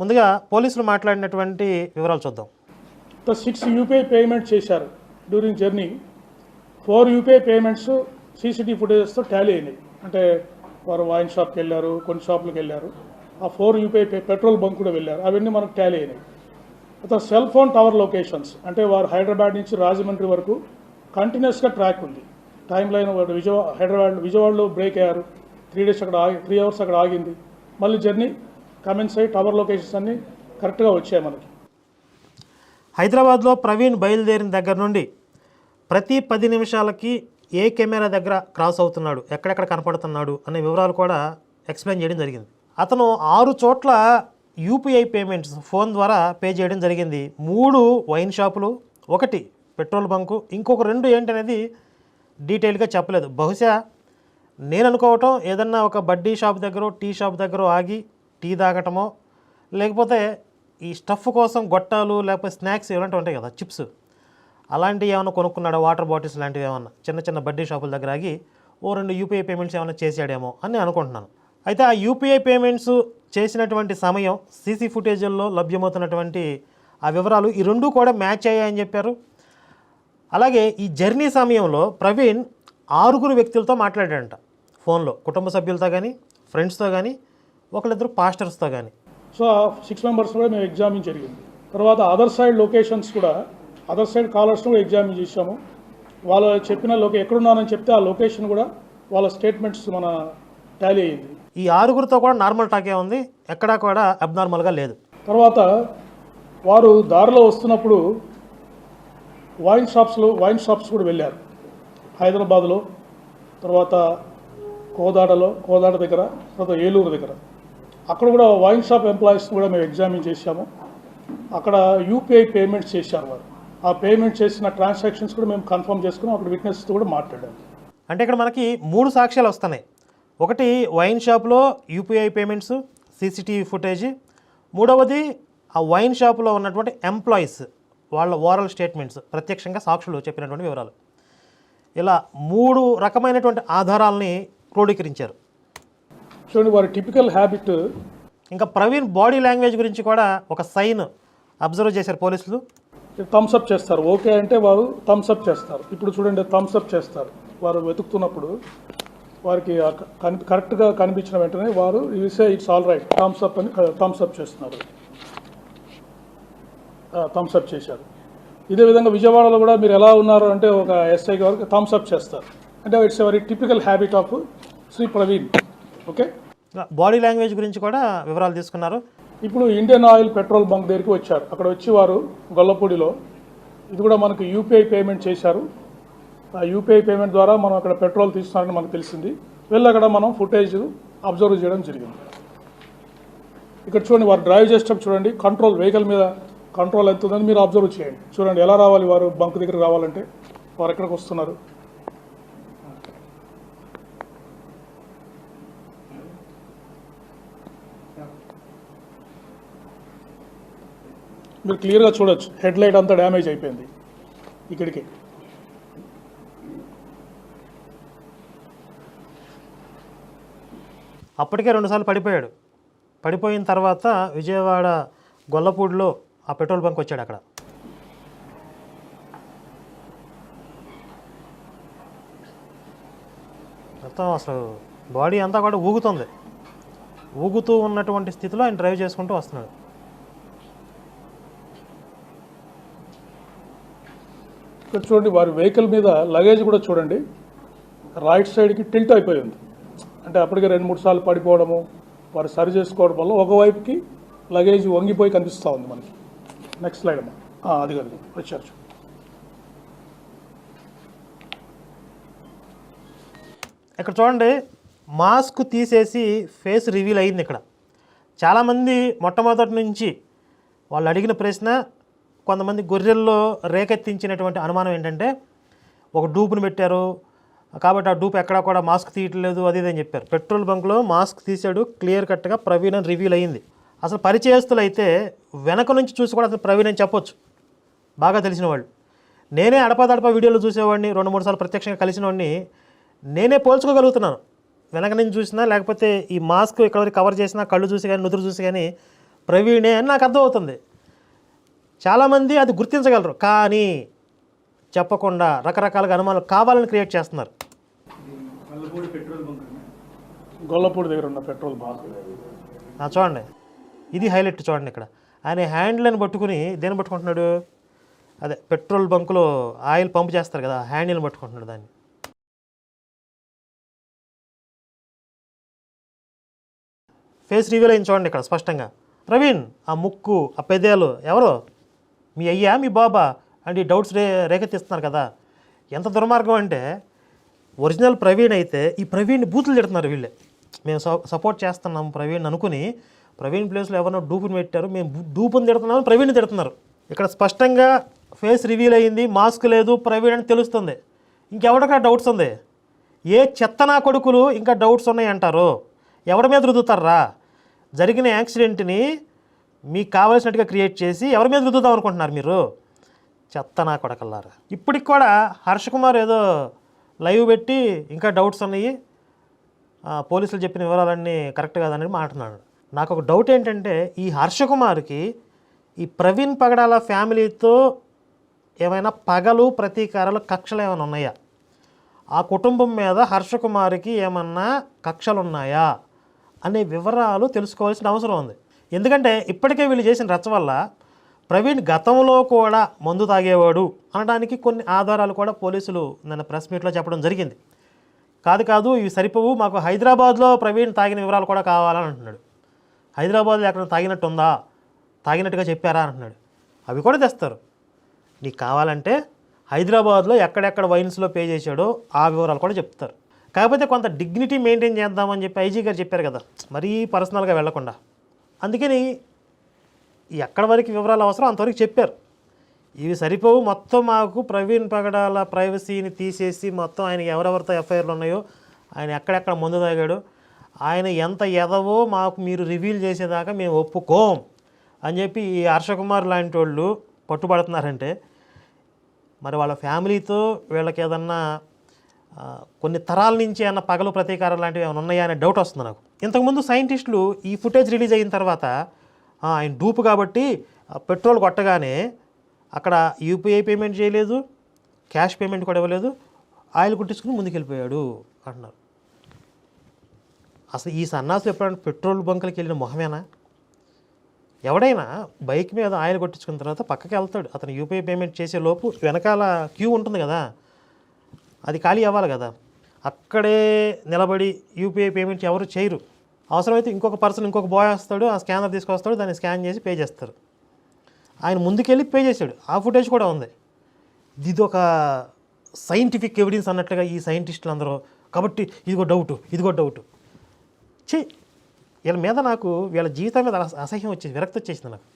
ముందుగా పోలీసులు మాట్లాడినటువంటి వివరాలు చూద్దాం. సిక్స్ యూపీఐ పేమెంట్ చేశారు. During journey four UPI payments CCTV ఫుటేజెస్తో tally అయినాయి. అంటే వారు వైన్ షాప్కి వెళ్ళారు కొన్ని షాపులకు వెళ్ళారు. ఆ four UPI pay petrol bunk కూడా వెళ్ళారు. అవన్నీ మనకు టాలీ అయినాయి. తర్వాత సెల్ ఫోన్ టవర్ లొకేషన్స్ అంటే వారు హైదరాబాద్ నుంచి రాజమండ్రి వరకు కంటిన్యూస్గా ట్రాక్ ఉంది. టైం లైన్ వాడు విజయవాడ హైదరాబాద్ విజయవాడలో బ్రేక్ అయ్యారు. త్రీ డేస్ అక్కడ ఆగి త్రీ అవర్స్ అక్కడ ఆగింది. మళ్ళీ జర్నీ కమెంట్స్ అయ్యి టవర్ లొకేషన్స్ అన్నీ కరెక్ట్గా వచ్చాయి మనకి. హైదరాబాద్లో ప్రవీణ్ బయలుదేరిన దగ్గర నుండి ప్రతి పది నిమిషాలకి ఏ కెమెరా దగ్గర క్రాస్ అవుతున్నాడు ఎక్కడెక్కడ కనపడుతున్నాడు అనే వివరాలు కూడా ఎక్స్ప్లెయిన్ చేయడం జరిగింది. అతను ఆరు చోట్ల యూపీఐ పేమెంట్స్ ఫోన్ ద్వారా పే చేయడం జరిగింది. మూడు వైన్ షాపులు ఒకటి పెట్రోల్ బంకు ఇంకొక రెండు ఏంటనేది డీటెయిల్గా చెప్పలేదు. బహుశా నేను అనుకోవటం ఏదన్నా ఒక బడ్డీ షాప్ దగ్గర టీ షాప్ దగ్గర ఆగి టీ తాగటమో లేకపోతే ఈ స్టఫ్ కోసం గొట్టాలు లేకపోతే స్నాక్స్ ఇలాంటివి ఉంటాయి కదా చిప్స్. అలాంటివి ఏమైనా కొనుక్కున్నాడా? వాటర్ బాటిల్స్ లాంటివి ఏమన్నా? చిన్న చిన్న బడ్డీ షాపుల దగ్గర ఆగి ఓ రెండు యూపీఐ పేమెంట్స్ ఏమైనా చేశాడేమో అని నేను అనుకుంటున్నాను. అయితే ఆ యూపీఐ పేమెంట్స్ చేసినటువంటి సమయం సీసీ ఫుటేజీల్లో లభ్యమవుతున్నటువంటి ఆ వివరాలు ఈ రెండు కూడా మ్యాచ్ అయ్యాయని చెప్పారు. అలాగే ఈ జర్నీ సమయంలో ప్రవీణ్ ఆరుగురు వ్యక్తులతో మాట్లాడాడంట. ఫోన్లో కుటుంబ సభ్యులతో కానీ ఫ్రెండ్స్తో కానీ ఒకళ్ళిద్దరు పాస్టర్స్తో కానీ సో ఆ సిక్స్ మెంబర్స్ కూడా మేము ఎగ్జామిన్ జరిగింది. తర్వాత అదర్ సైడ్ లొకేషన్స్ కూడా అదర్ సైడ్ కాలర్స్ కూడా ఎగ్జామిన్ చేశాము. వాళ్ళు చెప్పిన లొకే ఎక్కడున్నానని చెప్తే ఆ లొకేషన్ కూడా వాళ్ళ స్టేట్మెంట్స్ మన టాలీ అయ్యింది ఈ ఆరుగురితో కూడా నార్మల్ టాకే ఉంది ఎక్కడా కూడా అబ్నార్మల్గా లేదు. తర్వాత వారు దారిలో వస్తున్నప్పుడు వైన్ షాప్స్లో వైన్ షాప్స్ కూడా వెళ్ళారు. హైదరాబాద్లో తర్వాత కోదాడలో కోదాడ దగ్గర తర్వాత ఏలూరు దగ్గర. అక్కడ కూడా వైన్ షాప్ ఎంప్లాయీస్ని కూడా మేము ఎగ్జామిన్ చేశాము. అక్కడ యూపీఐ పేమెంట్స్ చేశారు వారు ఆ పేమెంట్ చేసిన ట్రాన్సాక్షన్స్ కూడా మేము కన్ఫర్మ్ చేసుకుని అక్కడ విట్నెస్తో కూడా మాట్లాడాము అంటే ఇక్కడ మనకి మూడు సాక్ష్యాలు వస్తున్నాయి. ఒకటి వైన్ షాప్లో యూపీఐ పేమెంట్స్ సీసీటీవీ ఫుటేజ్ మూడవది ఆ వైన్ షాప్లో ఉన్నటువంటి ఎంప్లాయీస్ వాళ్ళ ఓరల్ స్టేట్మెంట్స్ ప్రత్యక్షంగా సాక్షులు చెప్పినటువంటి వివరాలు. ఇలా మూడు రకమైనటువంటి ఆధారాలని క్రోడీకరించారు. చూడండి వారి టిపికల్ హ్యాబిట్ ఇంకా ప్రవీణ్ బాడీ లాంగ్వేజ్ గురించి కూడా ఒక సైన్ అబ్జర్వ్ చేశారు పోలీసులు. థమ్స్ అప్ చేస్తారు. ఓకే అంటే వారు థమ్స్ అప్ చేస్తారు. ఇప్పుడు చూడండి థమ్స్ అప్ చేస్తారు. వారు వెతుకుతున్నప్పుడు వారికి కని కరెక్ట్గా కనిపించిన వెంటనే వారు say it's all right thumbs up అని థమ్స్ అప్ చేస్తున్నారు. థమ్స్ అప్ చేశారు. ఇదే విధంగా విజయవాడలో కూడా మీరు ఎలా ఉన్నారు అంటే ఒక ఎస్ఐ గారికి థమ్స్ అప్ చేస్తారు. అంటే it's very typical habit of Shri Praveen okay? Body language గురించి కూడా వివరాలు తీసుకున్నారు. ఇప్పుడు ఇండియన్ ఆయిల్ పెట్రోల్ బంక్ దగ్గరికి వచ్చారు. అక్కడ వచ్చి వారు గొల్లపూడిలో. ఇది కూడా మనకు యూపీఐ పేమెంట్ చేశారు. ఆ యూపీఐ పేమెంట్ ద్వారా మనం అక్కడ పెట్రోల్ తీస్తున్నారని మనకు తెలిసింది. వెళ్ళి అక్కడ మనం ఫుటేజ్ అబ్జర్వ్ చేయడం జరిగింది. ఇక్కడ చూడండి వారు డ్రైవ్ చేసేటప్పుడు చూడండి కంట్రోల్ వెహికల్ మీద కంట్రోల్ ఎంత ఉందని మీరు అబ్జర్వ్ చేయండి. చూడండి ఎలా రావాలి వారు బంక్ దగ్గర రావాలంటే? వారు ఎక్కడికి వస్తున్నారు? మీరు క్లియర్గా చూడొచ్చు. హెడ్ లైట్ అంతా డ్యామేజ్ అయిపోయింది ఇక్కడికి. అప్పటికే రెండుసార్లు పడిపోయాడు. పడిపోయిన తర్వాత విజయవాడ గొల్లపూడిలో ఆ పెట్రోల్ బంక్ వచ్చాడు అక్కడ. మొత్తం అసలు బాడీ అంతా కూడా ఊగుతుంది. ఊగుతూ ఉన్నటువంటి స్థితిలో ఆయన డ్రైవ్ చేసుకుంటూ వస్తున్నాడు. ఇక్కడ చూడండి వారి వెహికల్ మీద లగేజ్ కూడా చూడండి. రైట్ సైడ్కి టిల్ట్ అయిపోయి ఉంది. అంటే అప్పటికే రెండు మూడు సార్లు పడిపోవడము వారు సరి చేసుకోవడం వల్ల ఒకవైపుకి లగేజ్ వంగిపోయి కనిపిస్తూ ఉంది మనకి. నెక్స్ట్ స్లైడ్ అమ్మా. అది కాదు. వచ్చారు ఇక్కడ చూడండి మాస్క్ తీసేసి ఫేస్ రివీల్ అయింది ఇక్కడ. చాలామంది మొట్టమొదటి నుంచి వాళ్ళు అడిగిన ప్రశ్న కొంతమంది గొర్రెల్లో రేకెత్తించినటువంటి అనుమానం ఏంటంటే ఒక డూపును పెట్టారు కాబట్టి ఆ డూప్ ఎక్కడా కూడా మాస్క్ తీయట్లేదు అది ఇదని చెప్పారు. పెట్రోల్ బంక్లో మాస్క్ తీసాడు క్లియర్ కట్గా ప్రవీణ్ అని రివీల్ అయ్యింది అసలు పరిచయస్తులు అయితే వెనక నుంచి చూసి కూడా అసలు ప్రవీణ్ అని చెప్పొచ్చు. బాగా తెలిసిన వాళ్ళు. నేనే అడపాదడపా వీడియోలు చూసేవాడిని రెండు మూడు సార్లు ప్రత్యక్షంగా కలిసిన వాడిని నేనే పోల్చుకోగలుగుతున్నాను. వెనక నుంచి చూసినా లేకపోతే ఈ మాస్క్ ఇక్కడ వరకు కవర్ చేసినా కళ్ళు చూసి కానీ నుదురు చూసి కానీ ప్రవీణే అని నాకు అర్థమవుతుంది. చాలామంది అది గుర్తించగలరు. కానీ చెప్పకుండా రకరకాలుగా అనుమానాలు కావాలని క్రియేట్ చేస్తున్నారు. గొల్లపూడి దగ్గర ఉన్న పెట్రోల్ బంక్. చూడండి. ఇది హైలైట్ చూడండి ఇక్కడ. ఆయన హ్యాండిల్ని పట్టుకుని దేన్ని పట్టుకుంటున్నాడు? అదే పెట్రోల్ బంకులో ఆయిల్ పంప్ చేస్తారు కదా హ్యాండిల్ని పట్టుకుంటున్నాడు దాన్ని. ఫేస్ రివీల్ అయింది చూడండి ఇక్కడ స్పష్టంగా. ప్రవీణ్ ఆ ముక్కు ఆ పెదేలు ఎవరు? మీ అయ్యా మీ బాబా అండ్ ఈ డౌట్స్ రే రేకెత్తిస్తున్నారు కదా. ఎంత దుర్మార్గం అంటే ఒరిజినల్ ప్రవీణ్ అయితే ఈ ప్రవీణ్ని బూతులు తిడుతున్నారు వీళ్ళే. మేము సపోర్ట్ చేస్తున్నాం ప్రవీణ్ అనుకుని ప్రవీణ్ ప్లేస్లో ఎవరినో డూపుని పెట్టారు మేము డూపుని తిడుతున్నాం ప్రవీణ్ తిడుతున్నారు. ఇక్కడ స్పష్టంగా ఫేస్ రివీల్ అయ్యింది మాస్క్ లేదు ప్రవీణ్ అని తెలుస్తుంది. ఇంకెవరికా డౌట్స్ ఉంది? ఏ చెత్తనా కొడుకులు ఇంకా డౌట్స్ ఉన్నాయి అంటారు ఎవరి మీద రుద్దుతారా? జరిగిన యాక్సిడెంట్ని మీకు కావాల్సినట్టుగా క్రియేట్ చేసి ఎవరి మీద రుద్దుదాం అనుకుంటున్నారు మీరు? చెత్త నా కొడకల్లారా. ఇప్పటికి కూడా హర్ష కుమార్ ఏదో లైవ్ పెట్టి ఇంకా డౌట్స్ ఉన్నాయి. పోలీసులు చెప్పిన వివరాలన్నీ కరెక్ట్ కాదని మాట్లాడు నాకు ఒక డౌట్ ఏంటంటే ఈ హర్ష కుమార్కి ఈ ప్రవీణ్ పగడాల ఫ్యామిలీతో ఏమైనా పగలు ప్రతీకారాలు కక్షలు ఏమైనా ఉన్నాయా? ఆ కుటుంబం మీద హర్షకుమారికి ఏమన్నా కక్షలు ఉన్నాయా? అనే వివరాలు తెలుసుకోవాల్సిన అవసరం ఉంది. ఎందుకంటే ఇప్పటికే వీళ్ళు చేసిన రచ్చ వల్ల ప్రవీణ్ గతంలో కూడా మందు తాగేవాడు అనడానికి కొన్ని ఆధారాలు కూడా పోలీసులు నిన్న ప్రెస్ మీట్లో చెప్పడం జరిగింది. కాదు కాదు ఇవి సరిపోవు. మాకు హైదరాబాద్లో ప్రవీణ్ తాగిన వివరాలు కూడా కావాలని అంటున్నాడు. హైదరాబాద్లో ఎక్కడ తాగినట్టు ఉందా తాగినట్టుగా చెప్పారా అంటున్నాడు. అవి కూడా తెస్తారు. నీకు కావాలంటే హైదరాబాద్లో ఎక్కడెక్కడ వైన్స్లో పే చేశాడో ఆ వివరాలు కూడా చెప్తారు. కాకపోతే కొంత డిగ్నిటీ మెయింటైన్ చేద్దామని చెప్పి ఐజీ గారు చెప్పారు కదా. మరీ పర్సనల్గా వెళ్ళకుండా అందుకని ఎక్కడి వరకు వివరాలు అవసరం అంతవరకు చెప్పారు. ఇవి సరిపోవు. మొత్తం మాకు ప్రవీణ్ పగడాల ప్రైవసీని తీసేసి మొత్తం ఆయన ఎవరెవరితో ఎఫ్ఐఆర్లు ఉన్నాయో ఆయన ఎక్కడెక్కడ మందు తాగాడు ఆయన ఎంత ఎదవో మాకు మీరు రివీల్ చేసేదాకా మేము ఒప్పుకోం అని చెప్పి ఈ హర్షకుమార్ లాంటి వాళ్ళు పట్టుబడుతున్నారంటే మరి వాళ్ళ ఫ్యామిలీతో వీళ్ళకి ఏదన్నా కొన్ని తరాల నుంచి అన్న పగలు ప్రతీకారం లాంటివి ఏమైనా ఉన్నాయా అనే డౌట్ వస్తుంది నాకు. ఇంతకుముందు సైంటిస్టులు ఈ ఫుటేజ్ రిలీజ్ అయిన తర్వాత ఆయన డూపు కాబట్టి పెట్రోల్ కొట్టగానే అక్కడ యూపీఐ పేమెంట్ చేయలేదు క్యాష్ పేమెంట్ కూడా ఇవ్వలేదు ఆయిల్ కుట్టించుకుని ముందుకెళ్ళిపోయాడు అంటున్నారు. అసలు ఈ సన్నాసులు ఎప్పుడైనా పెట్రోల్ బంకులకి వెళ్ళిన మొహమేనా? ఎవడైనా బైక్ మీద ఆయిల్ కొట్టించుకున్న తర్వాత పక్కకి వెళ్తాడు అతను యూపీఐ పేమెంట్ చేసే లోపు వెనకాల క్యూ ఉంటుంది కదా అది ఖాళీ అవ్వాలి కదా. అక్కడే నిలబడి యూపీఐ పేమెంట్ ఎవరు చేయరు. అవసరమైతే ఇంకొక పర్సన్ ఇంకొక బాయ్ వస్తాడు ఆ స్కానర్ తీసుకొస్తాడు దాన్ని స్కాన్ చేసి పే చేస్తారు. ఆయన ముందుకెళ్ళి పే చేశాడు. ఆ ఫుటేజ్ కూడా ఉంది. ఇది ఒక సైంటిఫిక్ ఎవిడెన్స్ అన్నట్లుగా ఈ సైంటిస్టులు అందరూ కాబట్టి ఇదిగో డౌట్ ఇదిగో డౌట్. చే వీళ్ళ మీద నాకు వీళ్ళ జీవితం మీద అస- అసహ్యం వచ్చేసి విరక్తి వచ్చేసింది నాకు.